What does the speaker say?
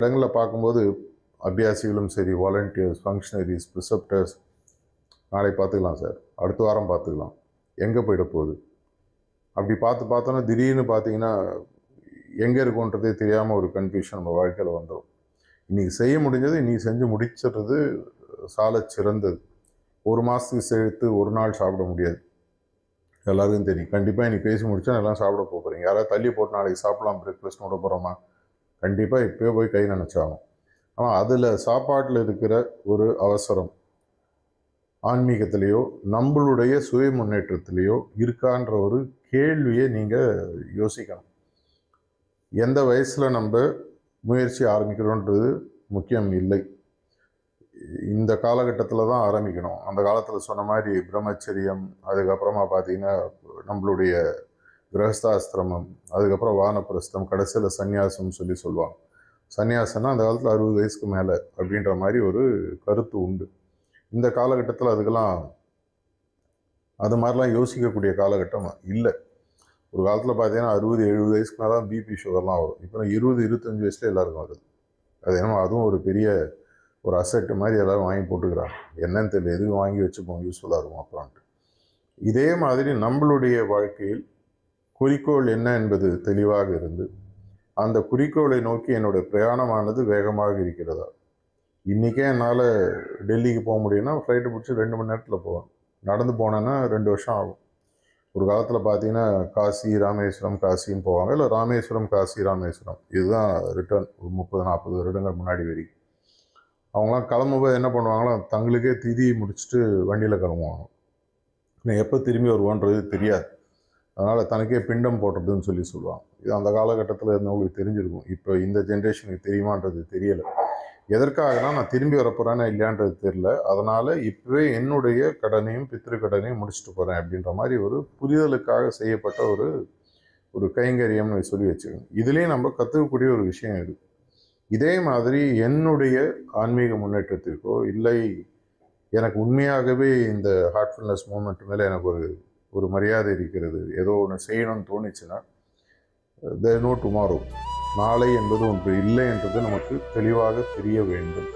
இடங்களில் பார்க்கும்போது அபியாசிகளும் சரி வாலண்டியர்ஸ் ஃபங்க்ஷனரிஸ் ப்ரிசப்டர்ஸ் நாளை பார்த்துக்கலாம் சார். அடுத்த வாரம் பார்த்துக்கலாம். எங்கே போயிட போகுது? அப்படி பார்த்து பார்த்தோன்னா திடீர்னு பார்த்தீங்கன்னா எங்கே இருக்கோன்றதே தெரியாமல் ஒரு கன்ஃபியூஷன் நம்ம வாழ்க்கையில் வந்துடும் இன்றைக்கி செய்ய முடிஞ்சது இன்றைக்கி செஞ்சு முடிச்சிடுறது சால சிறந்தது. ஒரு மாதத்துக்கு சேர்த்து ஒரு நாள் சாப்பிட முடியாது. எல்லாருக்கும் தெரியும். கண்டிப்பாக இன்னைக்கு பேசி முடிச்சா எல்லாம் சாப்பிட போகிறீங்க யாராவது தள்ளி போட்டு நாளைக்கு சாப்பிடலாம் பிரேக்ஃபாஸ்ட் விட போகிறோமா கண்டிப்பாக இப்போயே போய் கை நினச்சாகும் ஆனால் அதில் சாப்பாட்டில் இருக்கிற ஒரு அவசரம் ஆன்மீகத்திலேயோ நம்மளுடைய சுய முன்னேற்றத்திலேயோ இருக்கான்ற ஒரு கேள்வியை நீங்கள் யோசிக்கணும். எந்த வயசில் நம்ம முயற்சி ஆரம்பிக்கிறோன்றது முக்கியம் இல்லை. இந்த காலகட்டத்தில் தான் ஆரம்பிக்கணும். அந்த காலத்தில் சொன்ன மாதிரி பிரம்மச்சரியம் அதுக்கப்புறமா பார்த்திங்கன்னா நம்மளுடைய கிரகஸ்தாசிரமம் அதுக்கப்புறம் வானப்பிரஸ்தம் கடைசியில் சன்னியாசம்னு சொல்லி சொல்லுவாங்க. சன்னியாசம்னா அந்த காலத்தில் அறுபது வயசுக்கு மேலே அப்படின்ற மாதிரி ஒரு கருத்து உண்டு. இந்த காலகட்டத்தில் அதுக்கெல்லாம் அது மாதிரிலாம் யோசிக்கக்கூடிய காலகட்டம் இல்லை. ஒரு காலத்தில் பார்த்தீங்கன்னா அறுபது எழுபது வயசுக்கு மேலே தான் பிபி சுகர்லாம் வரும். இப்போ இருபது இருபத்தஞ்சி வயசுல எல்லாருக்கும் வருது. அது என்னமோ அதுவும் ஒரு பெரிய ஒரு அசெட்டு மாதிரி எல்லோரும் வாங்கி போட்டுக்கிறாங்க. என்னன்னு தெரியல. எதுவும் வாங்கி வச்சுப்போம்? யூஸ்ஃபுல்லாக இருக்கும் அப்புறம்ட்டு இதே மாதிரி நம்மளுடைய வாழ்க்கையில் குறிக்கோள் என்ன என்பது தெளிவாக இருந்து அந்த குறிக்கோளை நோக்கி என்னுடைய பிரயாணமானது வேகமாக இருக்கிறதா? இன்றைக்கே என்னால் டெல்லிக்கு போக முடியும்னா ஃப்ளைட்டு பிடிச்சி ரெண்டு மணி நேரத்தில் போவேன். நடந்து போனேன்னா ரெண்டு வருஷம் ஆகும். ஒரு காலத்தில் பார்த்தீங்கன்னா காசி ராமேஸ்வரம் காசின்னு போவாங்க. இல்லை ராமேஸ்வரம் காசி ராமேஸ்வரம். இதுதான் ரிட்டர்ன் ஒரு முப்பது நாற்பது வருடங்கள் முன்னாடி வரைக்கும். அவங்களாம் கிளம்பும்போது என்ன பண்ணுவாங்களோ தங்களுக்கே திதி முடிச்சுட்டு வண்டியில் கிளம்புவாங்க. நான் எப்போ திரும்பி வருவோன்றது தெரியாது. அதனால் தனக்கே பிண்டம் போடுறதுன்னு சொல்லி சொல்லுவாங்க. இது அந்த காலகட்டத்தில் இருந்தவங்களுக்கு தெரிஞ்சிருக்கும். இப்போ இந்த ஜென்ரேஷனுக்கு தெரியுமான்றது தெரியலை. எதற்காகனா நான் திரும்பி வரப்போகிறேன்னா இல்லையான்றது தெரியல. அதனால் இப்போவே என்னுடைய கடனையும் பித்திரு கடனையும் முடிச்சுட்டு போகிறேன் அப்படின்ற மாதிரி ஒரு புரிதலுக்காக செய்யப்பட்ட ஒரு ஒரு கைங்கரியம்னு சொல்லி வச்சுக்கோங்க இதுலேயும் நம்ம கற்றுக்கக்கூடிய ஒரு விஷயம் இது. இதே மாதிரி என்னுடைய ஆன்மீக முன்னேற்றத்திற்கோ இல்லை எனக்கு உண்மையாகவே இந்த ஹார்ட்ஃபுல்னஸ் மூமெண்ட் மேலே எனக்கு ஒரு ஒரு மரியாதை இருக்கிறது. ஏதோ ஒன்று செய்யணும்னு தோணுச்சுன்னா த நோ டுமாரோ நாளை என்பது ஒன்று இல்லை என்றது நமக்கு தெளிவாக தெரிய வேண்டும்.